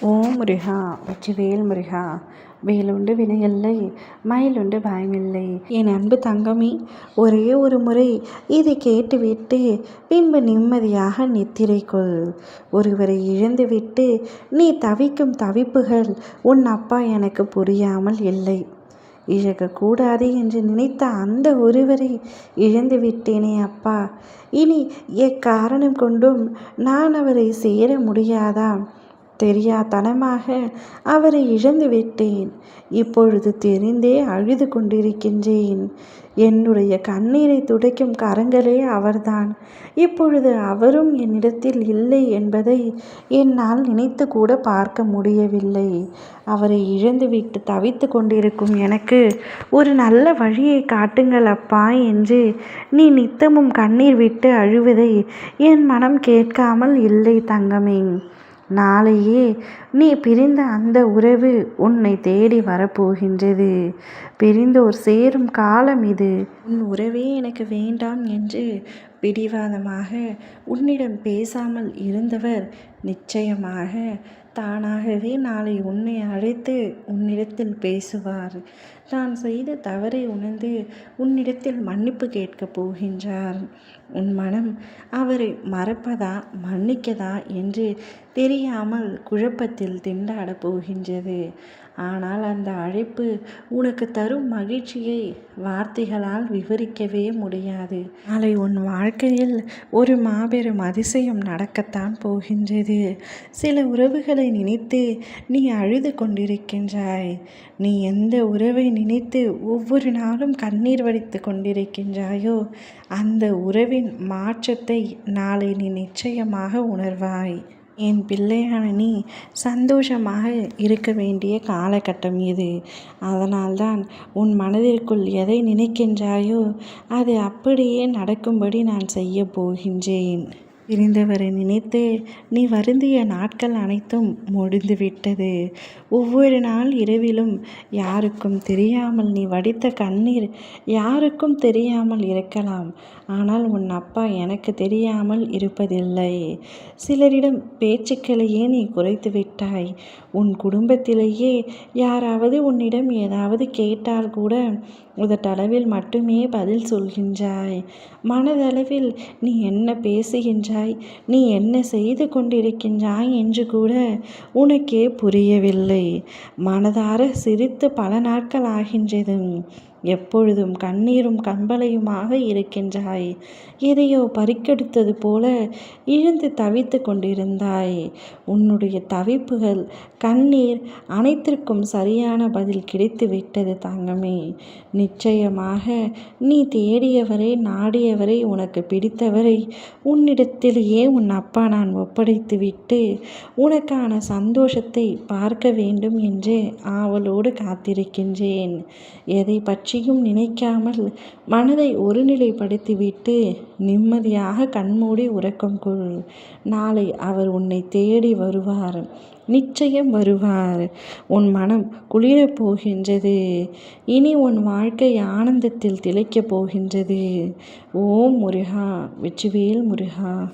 ஓம் முருகா வெற்றிவேல் முருகா வேலுண்டு வினையில்லை மயிலுண்டு பயமில்லை என் அன்பு தங்கமே ஒரே ஒரு முறை இதை கேட்டுவிட்டு பின்பு நிம்மதியாக நித்திரை கொள் ஒருவரை இழந்துவிட்டு நீ தவிக்கும் தவிப்புகள் உன் அப்பா எனக்கு புரியாமல் இல்லை. இழக்கக்கூடாது என்று நினைத்த அந்த ஒருவரை இழந்து விட்டேனே அப்பா. இனி எக்காரணம் கொண்டும் நான் அவரை சேர முடியாதா? தெரியாதனமாக அவரை இழந்து விட்டேன் இப்பொழுது தெரிந்தே அழுது கொண்டிருக்கின்றேன். என்னுடைய கண்ணீரை துடைக்கும் கரங்களே அவர்தான். இப்பொழுது அவரும் என்னிடத்தில் இல்லை என்பதை என்னால் நினைத்து கூட பார்க்க முடியவில்லை. அவரை இழந்துவிட்டு தவித்து கொண்டிருக்கும் எனக்கு ஒரு நல்ல வழியை காட்டுங்கள் அப்பா என்று நீ நித்தமும் கண்ணீர் விட்டு அழுவதை என் மனம் கேட்காமல் இல்லை தங்கமே. நாளையே நீ பிரிந்த அந்த உறவு உன்னை தேடி வரப்போகின்றது. பிரிந்தோர் சேரும் காலம் இது. உன் உறவே எனக்கு வேண்டாம் என்று பிடிவாதமாக உன்னிடம் பேசாமல் இருந்தவர் நிச்சயமாக தானாகவே நாளை உன்னை அழைத்து உன்னிடத்தில் பேசுவார். தான் செய்த தவறை உணர்ந்து உன்னிடத்தில் மன்னிப்பு கேட்கப் போகின்றார். உன் மனம் அவரை மறப்பதா மன்னிக்கதா என்று தெரியாமல் குழப்பத்தில் திண்டாடப் போகின்றது. ஆனால் அந்த அழைப்பு உனக்கு தரும் மகிழ்ச்சியை வார்த்தைகளால் விவரிக்கவே முடியாது. நாளை உன் வாழ் வாழ்க்கையில் ஒரு மாபெரும் அதிசயம் நடக்கத்தான் போகின்றது. சில உறவுகளை நினைத்து நீ அழுது கொண்டிருக்கின்றாய். நீ எந்த உறவை நினைத்து ஒவ்வொரு நாளும் கண்ணீர் வடித்து கொண்டிருக்கின்றாயோ அந்த உறவின் மாற்றத்தை நாளை நீ நிச்சயமாக உணர்வாய். என் பிள்ளையான நீ சந்தோஷமாக இருக்க வேண்டிய காலகட்டம் இது. அதனால்தான் உன் மனதிற்குள் எதை நினைக்கின்றாயோ அது அப்படியே நடக்கும்படி நான் செய்ய போகின்றேன். பிரிந்தவரை நினைத்து நீ வருந்திய நாட்கள் அனைத்தும் முடிந்துவிட்டது. ஒவ்வொரு நாள் இரவிலும் யாருக்கும் தெரியாமல் நீ வடித்த கண்ணீர் யாருக்கும் தெரியாமல் இருக்கலாம். ஆனால் உன் அப்பா எனக்கு தெரியாமல் இருப்பதில்லை. சிலரிடம் பேச்சுக்களையே நீ குறைத்து விட்டாய். உன் குடும்பத்திலேயே யாராவது உன்னிடம் ஏதாவது கேட்டால் கூட உதட்டளவில் மட்டுமே பதில் சொல்கின்றாய். மனதளவில் நீ என்ன பேசுகின்றாய்? நீ என்ன செய்து கொண்டிருக்கின்றாய் என்று கூட உனக்கே புரியவில்லை. மனதார சிரித்து பல நாட்கள் ஆகின்றது எப்பொழுதும் கண்ணீரும் கம்பளையுமாக இருக்கின்றாய். எதையோ பறிக்கெடுத்தது போல இழுந்து தவித்து கொண்டிருந்தாய். உன்னுடைய தவிப்புகள் கண்ணீர் அனைத்திற்கும் சரியான பதில் கிடைத்து விட்டது தங்கமே. நிச்சயமாக நீ தேடியவரை நாடியவரை உனக்கு பிடித்தவரை உன்னிடத்திலேயே உன் அப்பா நான் ஒப்படைத்துவிட்டு உனக்கான சந்தோஷத்தை பார்க்க வேண்டும் என்று ஆவலோடு காத்திருக்கின்றேன். எதை பற்றி பற்றியும் நினைக்காமல் மனதை ஒருநிலைப்படுத்திவிட்டு நிம்மதியாக கண்மூடி உறக்கம் கொள். நாளை அவர் உன்னை தேடி வருவார். நிச்சயம் வருவார். உன் மனம் குளிரப் போகின்றது. இனி உன் வாழ்க்கை ஆனந்தத்தில் திளைக்கப் போகின்றது. ஓம் முருகா வெற்றிவேல் முருகா.